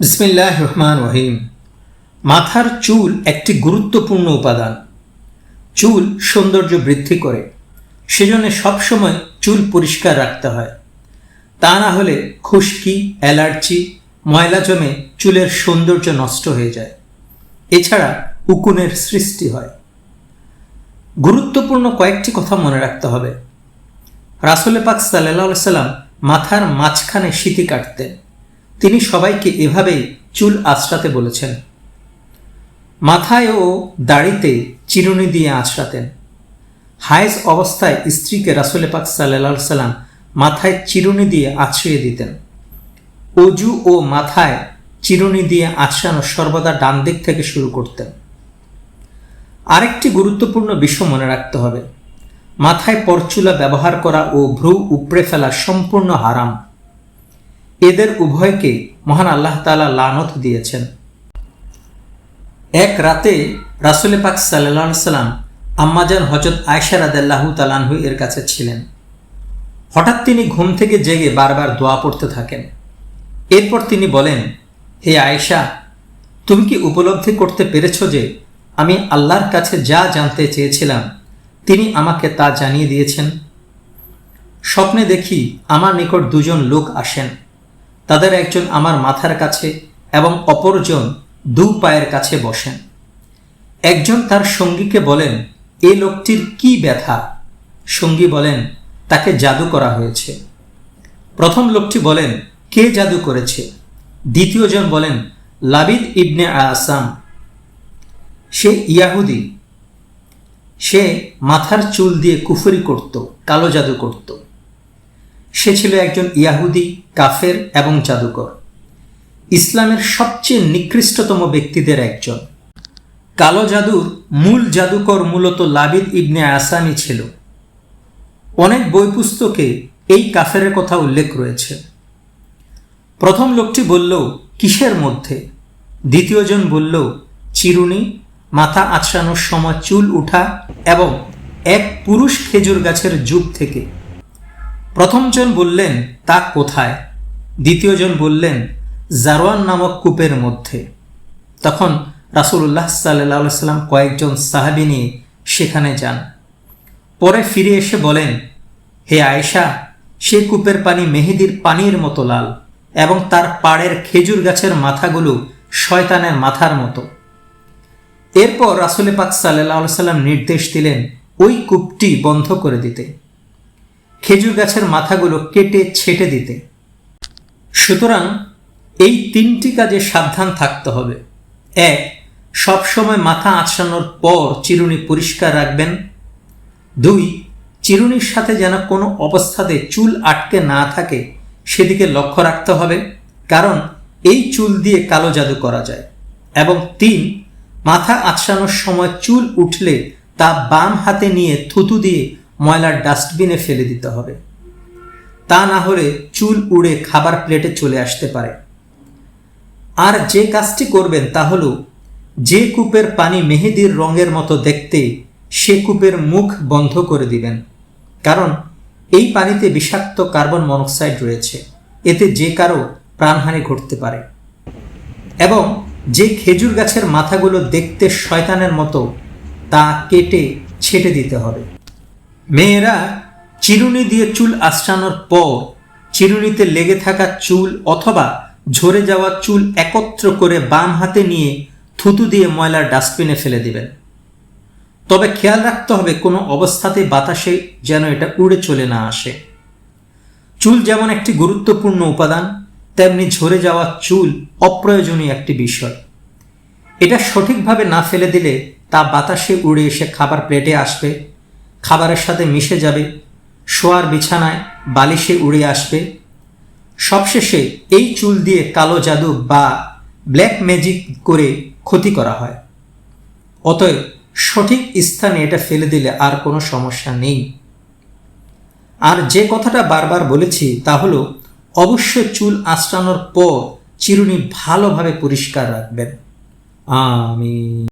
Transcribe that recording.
বিসমিল্লাহ রহমান রহিম মাথার চুল একটি গুরুত্বপূর্ণ উপাদান। চুল সৌন্দর্য বৃদ্ধি করে। সেজন্য সবসময় চুল পরিষ্কার রাখতে হয়। তা না হলে খুশকি, অ্যালার্জি, ময়লা জমে চুলের সৌন্দর্য নষ্ট হয়ে যায়। এছাড়া উকুনের সৃষ্টি হয়। গুরুত্বপূর্ণ কয়েকটি কথা মনে রাখতে হবে। রাসুলে পাক সাল্লাহ সাল্লাম মাথার মাঝখানে সিঁতি কাটতেন। তিনি সবাইকে এভাবেই চুল আঁচড়াতে বলেছেন। মাথায় ও দাড়িতে চিরুনি দিয়ে আঁচড়াতেন। হায়েজ অবস্থায় স্ত্রীকে রাসুলে পাক সাল্লাহ সাল্লাম মাথায় চিরুনি দিয়ে আছড়িয়ে দিতেন। অজু ও মাথায় চিরুনি দিয়ে আছড়ানো সর্বদা ডান দিক থেকে শুরু করতেন। আরেকটি গুরুত্বপূর্ণ বিষয় মনে রাখতে হবে। মাথায় পরচুলা ব্যবহার করা ও ভ্রু উপড়ে ফেলা সম্পূর্ণ হারাম। এদের উভয়কে মহান আল্লাহ তালা লানত দিয়েছেন। এক রাতে রাসুল পাক সাল্লাহ সাল্লাম আম্মাজান হজরত আয়সা রাদাল্লাহু তালানহু এর কাছে ছিলেন। হঠাৎ তিনি ঘুম থেকে জেগে বারবার দোয়া পড়তে থাকেন। এরপর তিনি বলেন, হে আয়েশা, তুমি কি উপলব্ধি করতে পেরেছ যে আমি আল্লাহর কাছে যা জানতে চেয়েছিলাম, তিনি আমাকে তা জানিয়ে দিয়েছেন? স্বপ্নে দেখি আমার নিকট দুজন লোক আসেন। তাদের একজন আমার মাথার কাছে এবং অপরজন দু পায়ের কাছে বসেন। একজন তার সঙ্গীকে বলেন, এ লোকটির কি ব্যথা? সঙ্গী বলেন, তাকে জাদু করা হয়েছে। প্রথম লোকটি বলেন, কে জাদু করেছে? দ্বিতীয়জন বলেন, লাবিদ ইবনে আসাম। সে ইয়াহুদি। সে মাথার চুল দিয়ে কুফরি করত, কালো জাদু করত। সে ছিল একজন ইয়াহুদি, কাফের এবং জাদুকর। ইসলামের সবচেয়ে নিকৃষ্টতম ব্যক্তিদের একজন। কালো জাদুর মূল জাদুকর মূলত লাবিদ ইবনে আসামি ছিল। অনেক বই পুস্তকে এই কাফের কথা উল্লেখ রয়েছে। প্রথম লোকটি বলল, কিসের মধ্যে? দ্বিতীয়জন বলল, চিরুনি, মাথা আছড়ানোর সময় চুল উঠা এবং এক পুরুষ খেজুর গাছের যুগ থেকে। প্রথমজন বললেন, তা কোথায়? দ্বিতীয়জন বললেন, জারওয়ান নামক কূপের মধ্যে। তখন রাসুল্লাহ সাল্লাহ সাল্লাম কয়েকজন সাহাবি নিয়ে সেখানে যান। পরে ফিরে এসে বলেন, হে আয়েশা, সে কূপের পানি মেহেদির পানির মতো লাল এবং তার পাড়ের খেজুর গাছের মাথাগুলো শয়তানের মাথার মতো। এরপর রাসুলে পাক সাল্লাহ সাল্লাম নির্দেশ দিলেন, ওই কূপটি বন্ধ করে দিতে। খেজুর গাছের মাথাগুলো কেটে ছেটে দিতে। সুতরাং এই তিনটি কাজে সাবধান থাকতে হবে। এক, সবসময় মাথা আছড়ানোর পর চিরুনি পরিষ্কার রাখবেন। দুই, চিরুনির সাথে যেন কোনো অবস্থাতে চুল আটকে না থাকে, সেদিকে লক্ষ্য রাখতে হবে, কারণ এই চুল দিয়ে কালো জাদু করা যায়। এবং তিন, মাথা আছড়ানোর সময় চুল উঠলে তা বাম হাতে নিয়ে থুতু দিয়ে ময়লার ডাস্টবিনে ফেলে দিতে হবে। তা না হলে চুল উড়ে খাবার প্লেটে চলে আসতে পারে। আর যে কাজটি করবেন তা হল, যে কূপের পানি মেহেদির রঙের মতো দেখতে, সে কূপের মুখ বন্ধ করে দিবেন। কারণ, এই পানিতে বিষাক্ত কার্বন মনোক্সাইড রয়েছে। এতে যে কারও প্রাণহানি ঘটতে পারে। এবং যে খেজুর গাছের মাথাগুলো দেখতে শয়তানের মতো, তা কেটে ছেটে দিতে হবে। মেয়েরা চিরুনি দিয়ে চুল আশ্রানোর পর চিরুনিতে লেগে থাকা চুল অথবা ঝরে যাওয়া চুল একত্র করে বাম হাতে নিয়ে থুতু দিয়ে ময়লার ডাস্টবিনে ফেলে দিবেন। তবে খেয়াল রাখতে হবে কোনো অবস্থাতে বাতাসে যেন এটা উড়ে চলে না আসে। চুল যেমন একটি গুরুত্বপূর্ণ উপাদান, তেমনি ঝরে যাওয়া চুল অপ্রয়োজনীয় একটি বিষয়। এটা সঠিকভাবে না ফেলে দিলে তা বাতাসে উড়ে এসে খাবার প্লেটে আসবে খাবারের সাথে মিশে যাবে, শোয়ার বিছানায় বালিশে উড়ে আসবে। সবশেষে এই চুল দিয়ে কালো জাদু বা ব্ল্যাক ম্যাজিক করে ক্ষতি করা হয়। অতএব সঠিক স্থানে এটা ফেলে দিলে আর কোনো সমস্যা নেই। আর যে কথাটা বারবার বলেছি তা হলো, অবশ্যই চুল আঁচড়ানোর পর চিরুনি ভালোভাবে পরিষ্কার রাখবেন। আমি